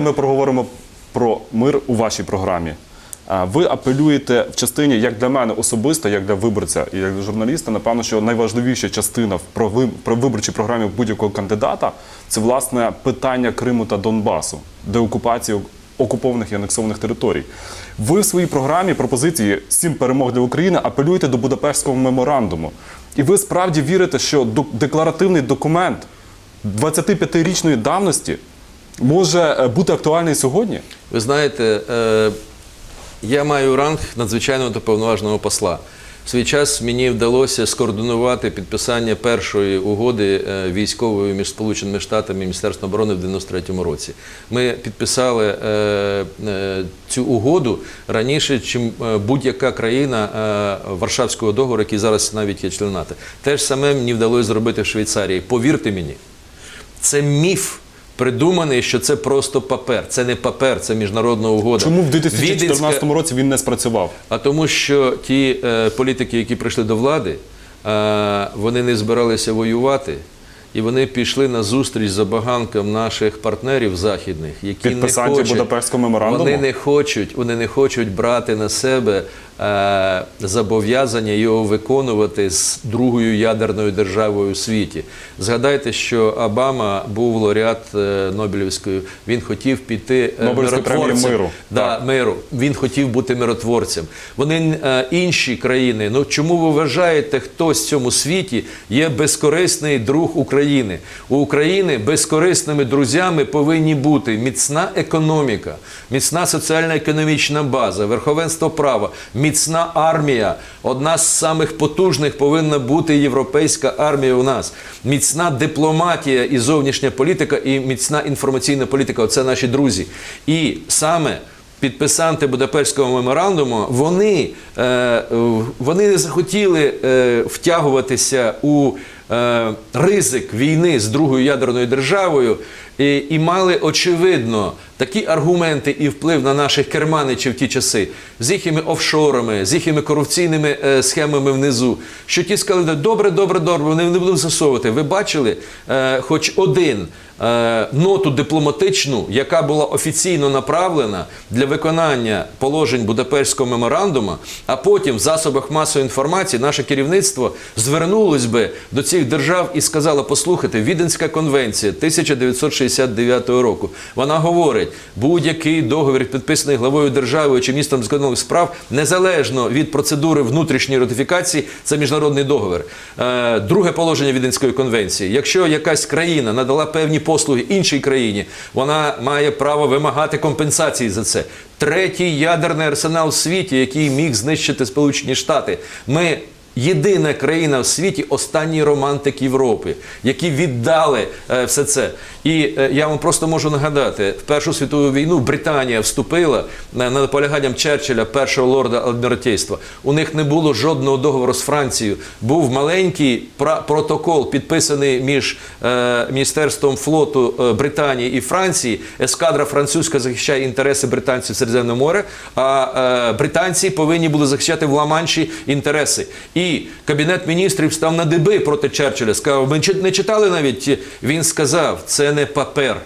Ми проговоримо про мир у вашій програмі. Ви апелюєте в частині, як для мене особисто, як для виборця і як для журналіста, напевно, що найважливіша частина в виборчій програмі будь-якого кандидата це власне питання Криму та Донбасу, деокупації окупованих і анексованих територій. Ви в своїй програмі пропозиції сім перемог для України апелюєте до Будапештського меморандуму. І ви справді вірите, що декларативний документ 25-річної давності може е, бути актуальний сьогодні? Ви знаєте, е, я маю ранг надзвичайного та повноважного посла. В свій час мені вдалося скоординувати підписання першої угоди е, військової між Сполученими Штатами і Міністерством оборони в 93-му році. Ми підписали цю угоду раніше, е, будь-яка країна Варшавського договору, який зараз навіть є членом НАТО. Те ж саме мені вдалося зробити в Швейцарії. Повірте мені, це міф. Придуманий, що це просто папер. Це не папер, це міжнародна угода. Чому в 2014 Віденська- році він не спрацював? А тому, що ті е, політики, які прийшли до влади, е, вони не збиралися воювати, і вони пішли на зустріч забаганкам наших партнерів західних, які Підписання не хочуть, Будапештського меморандуму? Вони не хочуть, вони не хочуть брати на себе зобов'язання його виконувати з другою ядерною державою у світі. Згадайте, що Обама був лауреат е, Нобелівської. Він хотів піти е, миротворцем. миру. Да, миру. Він хотів бути миротворцем. Вони е, інші країни. Ну чому ви вважаєте, хтось в цьому світі є безкорисний друг України? У України безкорисними друзями повинні бути міцна економіка, міцна соціально-економічна база, верховенство права, міцна армія. Одна з самих потужних повинна бути європейська армія у нас. Міцна дипломатія і зовнішня політика, і міцна інформаційна політика. Оце наші друзі. І саме підписанти Будапештського меморандуму, вони, е, вони не захотіли е, втягуватися у ризик війни з другою ядерною державою і, і мали очевидно такі аргументи і вплив на наших керманичів в ті часи з їхніми офшорами, з їхніми корупційними е, схемами внизу, що ті сказали, добре, добре, добре, вони не будуть засовувати. Ви бачили е, хоч один е, ноту дипломатичну, яка була офіційно направлена для виконання положень Будапештського меморандуму, а потім в засобах масової інформації наше керівництво звернулось би до цих держав і сказало: послухайте, Віденська конвенція 1969 року. Вона говорить, будь-який договір, підписаний главою держави чи містом закордонних справ, незалежно від процедури внутрішньої ратифікації, це міжнародний договір. Е, друге положення Віденської конвенції: якщо якась країна надала певні послуги іншій країні, вона має право вимагати компенсації за це. Третій ядерний арсенал в світі, який міг знищити Сполучені Штати. Ми Єдина країна в світі, останній романтик Європи, які віддали е, все це. І е, я вам просто можу нагадати, в Першу світову війну Британія вступила на, на наполяганням Черчилля, першого лорда адміралтейства. У них не було жодного договору з Францією. Був маленький протокол, підписаний між е, Міністерством флоту е, Британії і Франції. Ескадра французька захищає інтереси британців в Середземному морі, а е, британці повинні були захищати в Ла-Манші інтереси. І кабінет міністрів став на диби проти Черчилля. Сказав, ми не читали навіть. Він сказав, це не папер.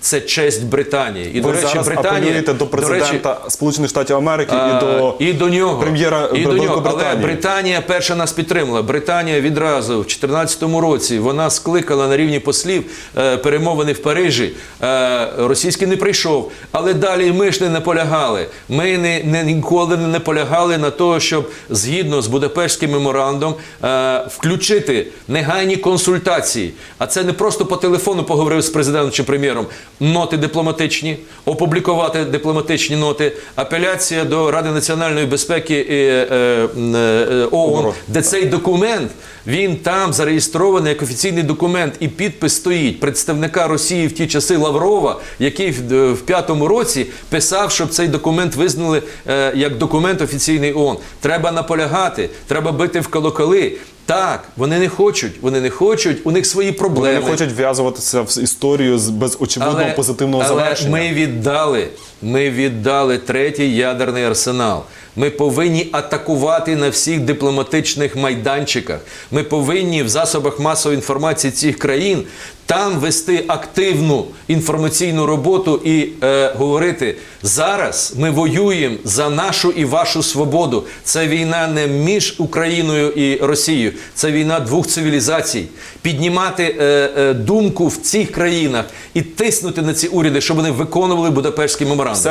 Це честь Британії. І, Ви до речі, зараз Британія апелюєте до президента Сполучених Штатів Америки і до і до нього прем'єра і до нього. Але Британія перша нас підтримала. Британія відразу в 2014 році вона скликала на рівні послів е, перемовини в Парижі. Е, російський не прийшов, але далі ми ж не наполягали. Ми не, не ніколи не наполягали на того, щоб згідно з Будапештським меморандом е, включити негайні консультації. А це не просто по телефону поговорив з президентом чи прем'єром. Ноти дипломатичні, опублікувати дипломатичні ноти, апеляція до Ради національної безпеки і, е, е, е, ООН, де цей документ він там зареєстрований як офіційний документ, і підпис стоїть представника Росії в ті часи Лаврова, який в, в п'ятому році писав, щоб цей документ визнали е, як документ офіційний ООН. Треба наполягати, треба бити в колоколи. Так, вони не хочуть, вони не хочуть, у них свої вони проблеми. не хочуть вв'язуватися в історію з без очевидного позитивного але завершення. Ми віддали, ми віддали третій ядерний арсенал. Ми повинні атакувати на всіх дипломатичних майданчиках. Ми повинні в засобах масової інформації цих країн Там вести активну інформаційну роботу і е, говорити зараз ми воюємо за нашу і вашу свободу. Це війна не між Україною і Росією, це війна двох цивілізацій. Піднімати е, е, думку в цих країнах і тиснути на ці уряди, щоб вони виконували Будапештський меморандум.